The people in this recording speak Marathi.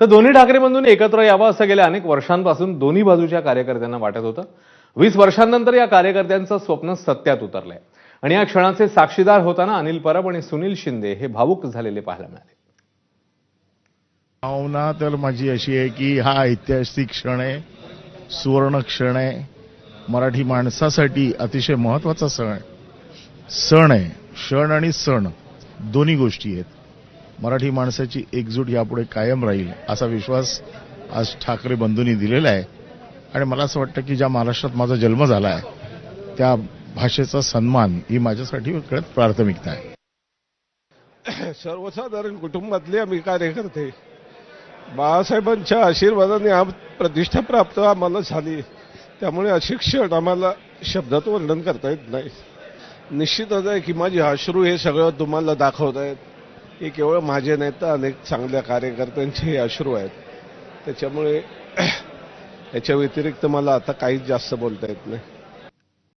तर दोन्ही ठाकरे बंधूंनी एकत्र यावं असं गेल्या अनेक वर्षांपासून दोन्ही बाजूच्या कार्यकर्त्यांना वाटत होतं. वीस वर्षांनंतर या कार्यकर्त्यांचं स्वप्न सत्यात उतरलंय. आणि या क्षणाचे साक्षीदार होताना अनिल परब आणि सुनील शिंदे हे भावुक झालेले पाहायला मिळाले. भावना तर माझी अशी आहे की हा ऐतिहासिक क्षण आहे सुवर्ण क्षण आहे. मराठी माणसासाठी अतिशय महत्त्वाचा सण आहे. सण आहे. क्षण आणि सण दोन्ही गोष्टी आहेत. मराठी माणसाची एकजूट यापुढे कायम राहील असा विश्वास आज ठाकरे बंधूंनी दिलेला आहे. आणि मला असं वाटतं की ज्या महाराष्ट्रात माझा जन्म झाला आहे त्या भाषेचा सन्मान ही माझ्यासाठी कळत प्राथमिकता आहे. सर्वसाधारण कुटुंबातले आम्ही कार्यकर्ते बाळासाहेबांच्या आशीर्वादाने हा प्रतिष्ठा प्राप्त आम्हाला झाली. त्यामुळे अशिक्षण आम्हाला शब्दात वर्णन करता येत नाही. निश्चितच आहे की माझे अश्रू हे सगळं तुम्हाला दाखवत आहेत. हे केवळ माझे नाही तर अनेक चांगल्या कार्यकर्त्यांचे अश्रू आहेत. त्याच्यामुळे याच्या व्यतिरिक्त मला आता काहीच जास्त बोलता येत नाही.